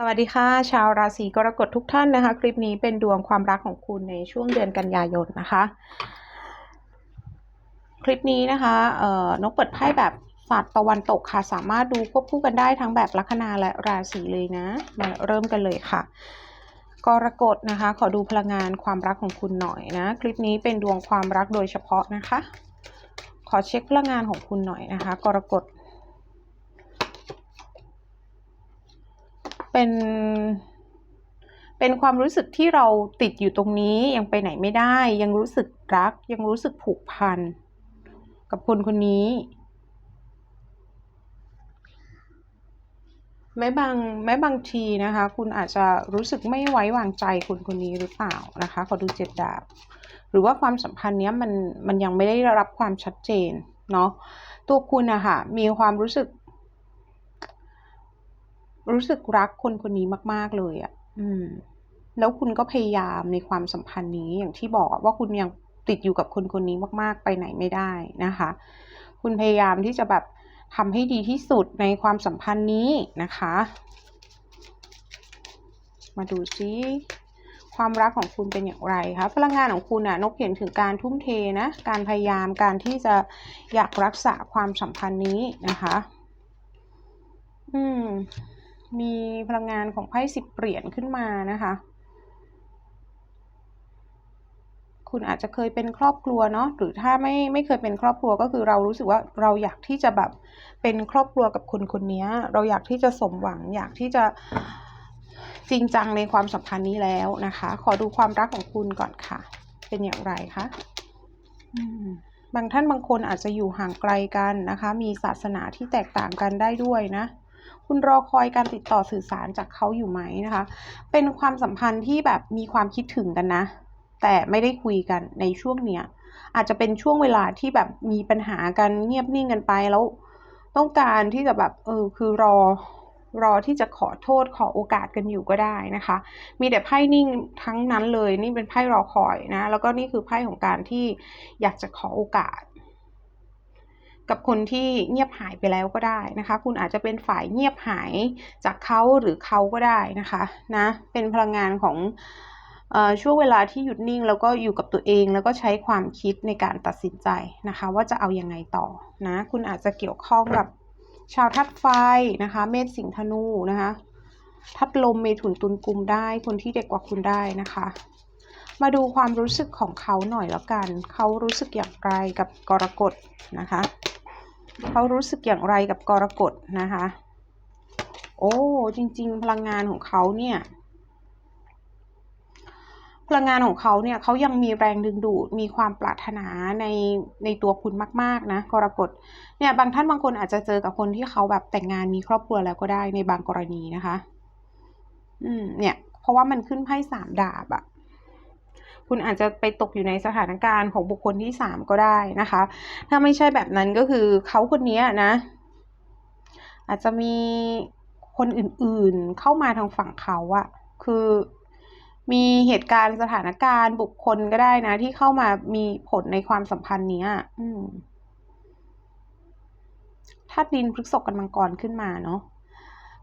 สวัสดีค่ะ ชาวราศีกรกฎทุกท่านนะคะ คลิปนี้เป็นดวงความรักของคุณในช่วงเดือนกันยายนนะคะ คลิปนี้นะคะเอ่อนกเปิดไพ่แบบศาสตร์ตะวันตกค่ะ สามารถดูควบคู่กันได้ทั้งแบบลัคนาและราศีเลยนะ มาเริ่มกันเลยค่ะ กรกฎนะคะ ขอดูพลังงานความรักของคุณหน่อยนะ คลิปนี้เป็นดวงความรักโดยเฉพาะนะคะ ขอเช็คพลังงานของคุณหน่อยนะคะ กรกฎ เป็น เป็นความรู้สึกที่เราติดอยู่ตรงนี้ยังไปไหนไม่ได้ ยังรู้สึกรัก ยังรู้สึกผูกพัน กับคนคนนี้แม้บางแม้บางทีนะคะ คุณอาจจะรู้สึกไม่ไว้วางใจคนคนนี้หรือเปล่านะคะขอดูเจ็ดดาบ หรือว่าความสัมพันธ์เนี้ยมันมันยังไม่ได้รับความชัดเจนเนาะตัวคุณอะค่ะมีความรู้สึก รู้สึกรักคนคนนี้มาก ๆ เลยอะ่ะ อืม แล้วคุณก็พยายามในความสัมพันธ์นี้อย่างที่บอกว่าคุณยังติดอยู่กับคนคนนี้มาก ๆ ไปไหนไม่ได้นะคะ คุณพยายามที่จะแบบทำให้ดีที่สุดในความสัมพันธ์นี้นะคะ มาดูซิความรักของคุณเป็นอย่างไรคะพลังงานของคุณอะนกเห็นถึงการทุ่มเทนะ การพยายามการที่จะอยากรักษาความสัมพันธ์นี้นะคะ อืม มีพลังงานของไพ่สิบเหรียญขึ้นมานะคะ คุณอาจจะเคยเป็นครอบครัวเนาะหรือถ้าไม่ไม่เคยเป็นครอบครัวก็คือเรารู้สึกว่าเราอยากที่จะแบบเป็นครอบครัวกับคนคนนี้เราอยากที่จะสมหวัง อยากที่จะจริงจังในความสัมพันธ์นี้แล้วนะคะ ขอดูความรักของคุณก่อนค่ะ เป็นอย่างไรคะบางท่านบางคนอาจจะอยู่ห่างไกลกันนะคะ มีศาสนาที่แตกต่างกันได้ด้วยนะ คุณรอคอยการติดต่อสื่อสารจากเขาอยู่ไหมนะคะ เป็นความสัมพันธ์ที่แบบมีความคิดถึงกันนะ แต่ไม่ได้คุยกันในช่วงเนี้ย อาจจะเป็นช่วงเวลาที่แบบมีปัญหากันเงียบนิ่งกันไปแล้ว ต้องการที่จะแบบเออคือรอรอที่จะขอโทษขอโอกาสกันอยู่ก็ได้นะคะ มีแต่ไพ่นิ่งทั้งนั้นเลย นี่เป็นไพ่รอคอยนะ แล้วก็นี่คือไพ่ของการที่อยากจะขอโอกาส กับคนที่เงียบหายไปแล้วก็ได้นะคะ คุณอาจจะเป็นฝ่ายเงียบหายจากเขาหรือเขาก็ได้นะคะนะเป็นพลังงานของช่วงเวลาที่หยุดนิ่งแล้วก็อยู่กับตัวเองแล้วก็ใช้ความคิดในการตัดสินใจนะคะ ว่าจะเอาอยัางไงต่อนะคุณอาจจะเกี่ยวข้องกับชาวทัดไฟนะคะเมษสิงธนูนะคะทัดลมเมถุนตุลกุมได้ คนที่เด็กกว่าคุณได้นะคะ มาดูความรู้สึกของเขาหน่อยแล้วกัน เขารู้สึกอย่างไรกับกรกฎนะคะ เขารู้สึกอย่างไรกับกรกฎนะคะ โอ้จริง ๆ พลังงานของเขาเนี่ยพลังงานของเขาเนี่ยเขายังมีแรงดึงดูดมีความปรารถนาในในตัวคุณมากๆนะกรกฎเนี่ยบางท่านบางคนอาจจะเจอกับคนที่เขาแบบแต่งงานมีครอบครัวแล้วก็ได้ในบางกรณีนะคะ อืมเนี่ย เพราะว่ามันขึ้นไพ่สามดาบอะ คุณอาจจะไปตกอยู่ในสถานการณ์ของบุคคลที่สามก็ได้นะคะ ถ้าไม่ใช่แบบนั้นก็คือเขาคนนี้นะ อาจจะมีคนอื่นๆเข้ามาทางฝั่งเขาอะคือมีเหตุการณ์สถานการณ์บุคคลก็ได้นะ ที่เข้ามามีผลในความสัมพันธ์นี้อืมถ้าดินพฤกษกกันมังกรขึ้นมาเนาะ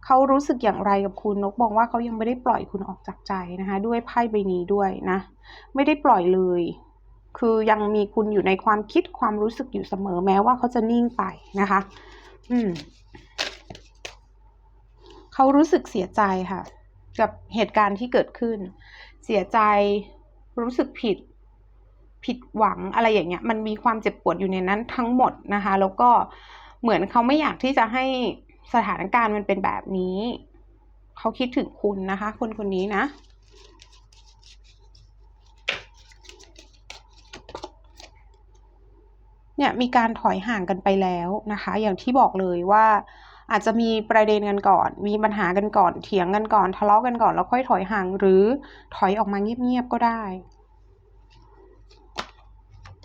เขารู้สึกอย่างไรกับคุณนกบอกว่าเขายังไม่ได้ปล่อยคุณออกจากใจนะคะ ด้วยไพ่ใบนี้ด้วยนะ ไม่ได้ปล่อยเลย คือยังมีคุณอยู่ในความคิดความรู้สึกอยู่เสมอแม้ว่าเขาจะนิ่งไปนะคะ อืมเขารู้สึกเสียใจค่ะ กับเหตุการณ์ที่เกิดขึ้น เสียใจรู้สึกผิดผิดหวังอะไรอย่างเงี้ย มันมีความเจ็บปวดอยู่ในนั้นทั้งหมดนะคะ แล้วก็เหมือนเขาไม่อยากที่จะให้ สถานการณ์มันเป็นแบบนี้ เขาคิดถึงคุณนะคะ คนคนนี้นะ เนี่ยมีการถอยห่างกันไปแล้วนะคะ อย่างที่บอกเลยว่าอาจจะมีประเด็นกันก่อน มีปัญหากันก่อน เถียงกันก่อน ทะเลาะกันก่อน แล้วค่อยถอยห่าง หรือถอยออกมาเงียบๆก็ได้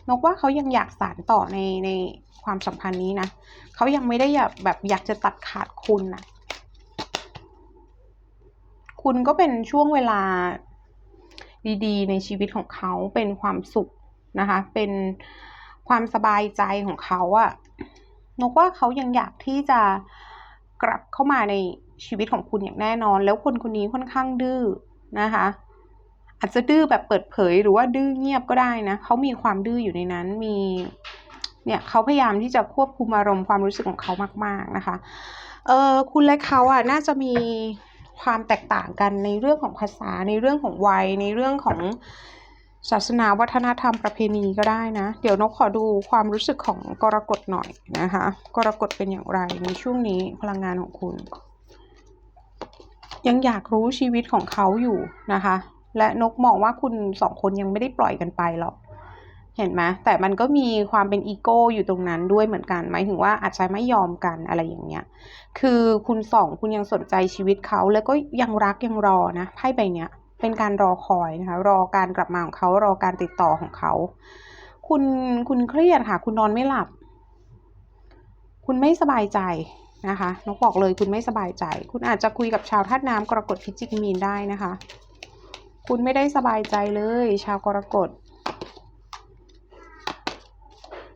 นกว่าเขายังอยากสานต่อในใน ความสัมพันธ์นี้นะเขายังไม่ได้อยากแบบอยากจะตัดขาดคุณนะคุณก็เป็นช่วงเวลาดีๆ ในชีวิตของเขาเป็นความสุขนะคะ เป็นความสบายใจของเขาอะนกว่าเขายังอยากที่จะกลับเข้ามาในชีวิตของคุณอย่างแน่นอน แล้วคนคนนี้ค่อนข้างดื้อนะคะอาจจะดื้อแบบเปิดเผยหรือว่าดื้อเงียบก็ได้นะเขามีความดื้ออยู่ในนั้นมี เนี่ยเขาพยายามที่จะควบคุมอารมณ์ความรู้สึกของเขามาก ๆนะคะเออคุณและเขาอะน่าจะมีความแตกต่างกันในเรื่องของภาษาในเรื่องของวัย ในเรื่องของศาสนาวัฒนธรรมประเพณีก็ได้นะ เดี๋ยวนกขอดูความรู้สึกของกรกฎหน่อยนะคะ กรกฎเป็นอย่างไรในช่วงนี้พลังงานของคุณ ยังอยากรู้ชีวิตของเขาอยู่นะคะ และนกมองว่าคุณสองคนยังไม่ได้ปล่อยกันไปหรอก เห็นไหมแต่มันก็มีความเป็นอีโก้อยู่ตรงนั้นด้วยเหมือนกัน หมายถึงว่าอาจจะไม่ยอมกันอะไรอย่างเงี้ย คือคุณสองคุณยังสนใจชีวิตเขาแล้วก็ยังรักยังรอนะไพ่ใบเนี้ยเป็นการรอคอยนะคะ รอการกลับมาของเขารอการติดต่อของเขา คุณคุณเครียดค่ะ คุณนอนไม่หลับ คุณไม่สบายใจนะคะนกบอกเลยคุณไม่สบายใจ คุณอาจจะคุยกับชาวธาตุน้ำกรกฎพิจิกมีนได้นะคะ คุณไม่ได้สบายใจเลย ชาวกรกฎ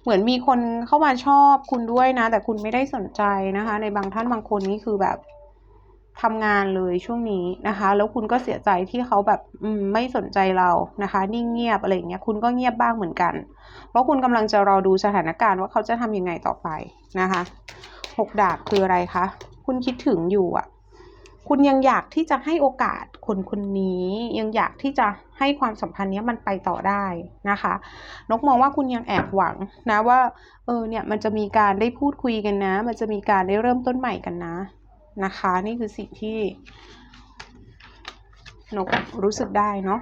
เหมือนมีคนเข้ามาชอบคุณด้วยนะ แต่คุณไม่ได้สนใจนะคะ ในบางท่านบางคนนี่คือแบบทำงานเลยช่วงนี้นะคะ แล้วคุณก็เสียใจที่เขาแบบไม่สนใจเรานะคะ นิ่งเงียบอะไรเงี้ยคุณก็เงียบบ้างเหมือนกัน เพราะคุณกำลังจะรอดูสถานการณ์ว่าเขาจะทำยังไงต่อไปนะคะหกดาบคืออะไรคะ คุณคิดถึงอยู่อะ คุณยังอยากที่จะให้โอกาสคนคนนี้ ยังอยากที่จะให้ความสัมพันธ์นี้มันไปต่อได้นะคะ นกมองว่าคุณยังแอบหวังนะว่าเออเนี่ยมันจะมีการได้พูดคุยกันนะ มันจะมีการได้เริ่มต้นใหม่กันนะนะคะ นี่คือสิ่งที่นกรู้สึกได้เนาะ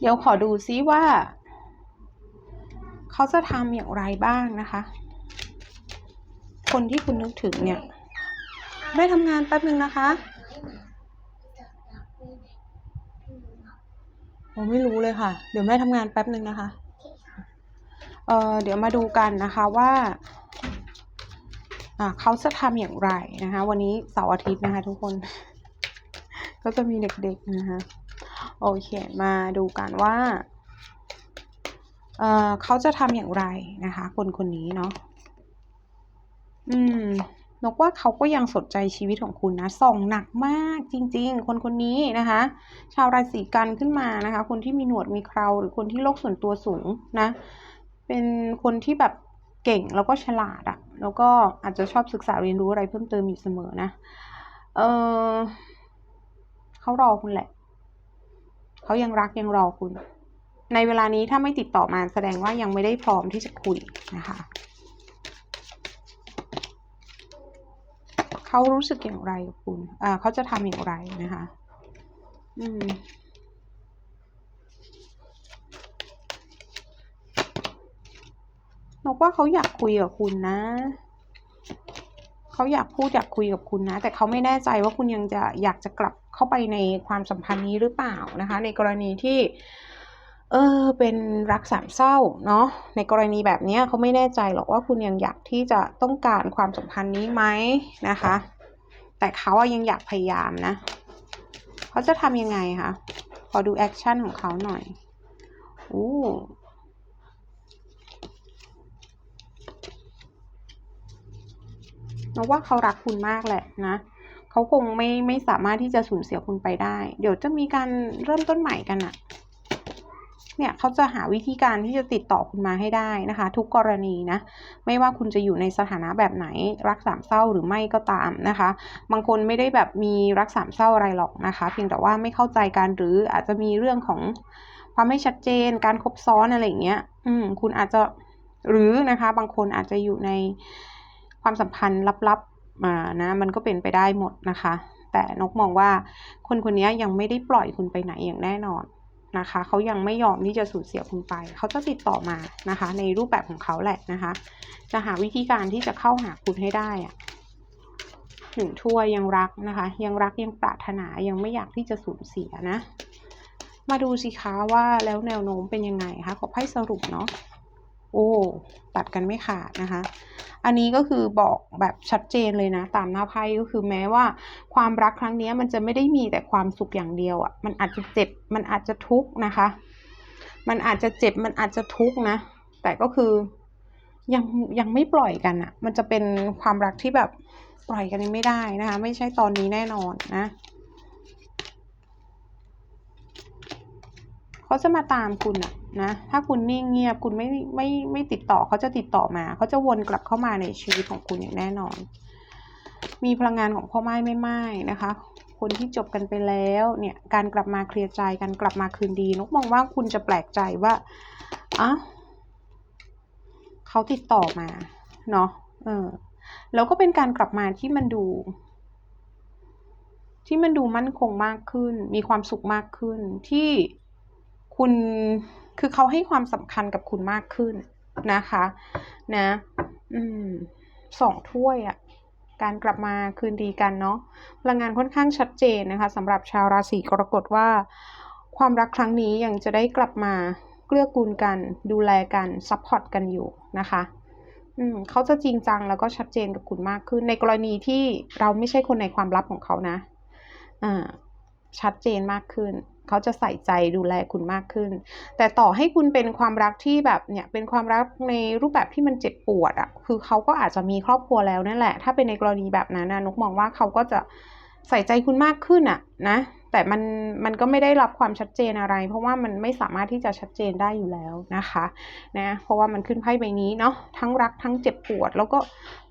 เดี๋ยวขอดูซิว่า เขาจะทำอย่างไรบ้างนะคะ คนที่คุณนึกถึงเนี่ย ไม่ทำงานแป๊บหนึ่งนะคะผมไม่รู้เลยค่ะ เดี๋ยวแม่ทำงานแป๊บหนึ่งนะคะ เออเดี๋ยวมาดูกันนะคะว่าเขาจะทำอย่างไรนะคะ วันนี้เสาร์อาทิตย์นะคะทุกคน ก็จะมีเด็กๆนะคะโอเคมาดูกันว่าเเขาจะทำอย่างไรนะคะ คนคนนี้เนาะอืม นกว่าเขาก็ยังสนใจชีวิตของคุณนะส่องหนักมากจริง ๆ คนคนนี้นะคะ ชาวราศีกันขึ้นมานะคะ คนที่มีหนวดมีเคราหรือคนที่โลกส่วนตัวสูงนะ เป็นคนที่แบบเก่งแล้วก็ฉลาดอะแล้วก็อาจจะชอบศึกษาเรียนรู้อะไรเพิ่มเติมอยู่เสมอนะ เออเขารอคุณแหละ เขายังรักยังรอคุณ ในเวลานี้ถ้าไม่ติดต่อมาแสดงว่ายังไม่ได้พร้อมที่จะคุยนะคะ เขารู้สึกอย่างไรกับคุณอ่าเขาจะทำอย่างไรนะคะ อืมนกว่าเขาอยากคุยกับคุณนะ เขาอยากพูดอยากคุยกับคุณนะ แต่เขาไม่แน่ใจว่าคุณยังจะอยากจะกลับเข้าไปในความสัมพันธ์นี้หรือเปล่านะคะ ในกรณีที่ เออเป็นรักสามเศร้าเนาะในกรณีแบบนี้เขาไม่แน่ใจหรอกว่าคุณยังอยากที่จะต้องการความสัมพันธ์นี้ไหมนะคะ แต่เขาอะยังอยากพยายามนะเขาจะทำยังไงคะขอดูแอคชั่นของเขาหน่อยอู้นกว่าเขารักคุณมากแหละนะเขาคงไม่ไม่สามารถที่จะสูญเสียคุณไปได้ เดี๋ยวจะมีการเริ่มต้นใหม่กันอะ เนี่ยเขาจะหาวิธีการที่จะติดต่อคุณมาให้ได้นะคะ ทุกกรณีนะ ไม่ว่าคุณจะอยู่ในสถานะแบบไหน รักสามเศร้าหรือไม่ก็ตามนะคะ บางคนไม่ได้แบบมีรักสามเศร้าอะไรหรอกนะคะ เพียงแต่ว่าไม่เข้าใจกันหรืออาจจะมีเรื่องของความไม่ชัดเจน การคบซ้อนอะไรอย่างเงี้ย อืม คุณอาจจะหรือนะคะบางคนอาจจะอยู่ในความสัมพันธ์ลับๆมานะมันก็เป็นไปได้หมดนะคะ แต่นกมองว่าคนคนนี้ยังไม่ได้ปล่อยคุณไปไหนอย่างแน่นอน นะคะเขายังไม่ยอมที่จะสูญเสียคุณไป เขาจะติดต่อมานะคะ ในรูปแบบของเขาแหละนะคะ จะหาวิธีการที่จะเข้าหาคุณให้ได้อะหนึ่งทั่วยังรักนะคะ ยังรักยังปรารถนายังไม่อยากที่จะสูญเสียนะ มาดูสิคะว่าแล้วแนวโน้มเป็นยังไงคะขอไพ่สรุปเนาะ ตัดกันไม่ขาดนะคะ อันนี้ก็คือบอกแบบชัดเจนเลยนะ ตามหน้าไพ่ก็คือแม้ว่า ความรักครั้งนี้มันจะไม่ได้มีแต่ความสุขอย่างเดียวอะ่ะ มันอาจจะเจ็บ มันอาจจะทุกข์นะคะ มันอาจจะเจ็บ มันอาจจะทุกข์นะ แต่ก็คือยังยังไม่ปล่อยกันอะ่ะ มันจะเป็นความรักที่แบบปล่อยกันยังไม่ได้นะคะ ไม่ใช่ตอนนี้แน่นอนนะ เขาจะมาตามคุณอะนะ ถ้าคุณนิ่งเงียบคุณไม่ไม่ไม่ติดต่อเขาจะติดต่อมา เขาจะวนกลับเข้ามาในชีวิตของคุณอย่างแน่นอน มีพลังงานของพ่อไม้ไม่ไม้นะคะ คนที่จบกันไปแล้วเนี่ยการกลับมาเคลียร์ใจการกลับมาคืนดีนกมองว่าคุณจะแปลกใจว่าอ้าเขาติดต่อมาเนาะเออแล้วก็เป็นการกลับมาที่มันดู ที่มันดูมั่นคงมากขึ้น มีความสุขมากขึ้นที่ คุณคือเขาให้ความสำคัญกับคุณมากขึ้นนะคะ นะ อืมสองถ้วยอะการกลับมาคืนดีกันเนาะพลังงานค่อนข้างชัดเจนนะคะสำหรับชาวราศีกรกฎว่า ความรักครั้งนี้ยังจะได้กลับมาเกื้อกูลกัน ดูแลกันซัพพอร์ตกันอยู่นะคะอืมเขาจะจริงจังแล้วก็ชัดเจนกับคุณมากขึ้น ในกรณีที่เราไม่ใช่คนในความลับของเขานะอ่าชัดเจนมากขึ้น เขาจะใส่ใจดูแลคุณมากขึ้น แต่ต่อให้คุณเป็นความรักที่แบบเนี่ยเป็นความรักในรูปแบบที่มันเจ็บปวดอะ่ะคือเขาก็อาจจะมีครอบครัวแล้วนั่นแหละ ถ้าเป็นในกรณีแบบนั้นนะนกมองว่าเขาก็จะใส่ใจคุณมากขึ้นอะ่ะนะแต่มันมันก็ไม่ได้รับความชัดเจนอะไร เพราะว่ามันไม่สามารถที่จะชัดเจนได้อยู่แล้วนะคะนะเพราะว่ามันขึ้นไพ่ใบนี้เนาะทั้งรักทั้งเจ็บปวด แล้วก็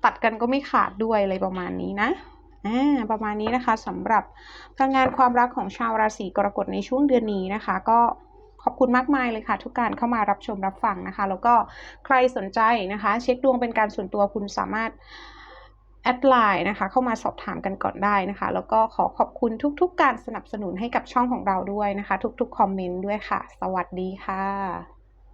ตัดกันก็ไม่ขาดด้วยอะไรประมาณนี้นะ ประมาณนี้นะคะสำหรับพลังงานความรักของชาวราศีกรกฎในช่วงเดือนนี้นะคะ ก็ขอบคุณมากมายเลยค่ะ ทุกการเข้ามารับชมรับฟังนะคะ แล้วก็ใครสนใจนะคะ เช็คดวงเป็นการส่วนตัวคุณสามารถแอดไลน์นะคะ เข้ามาสอบถามกันก่อนได้นะคะ แล้วก็ขอขอบคุณทุกๆการสนับสนุนให้กับช่องของเราด้วยนะคะ ทุกๆคอมเมนต์ด้วยค่ะ สวัสดีค่ะ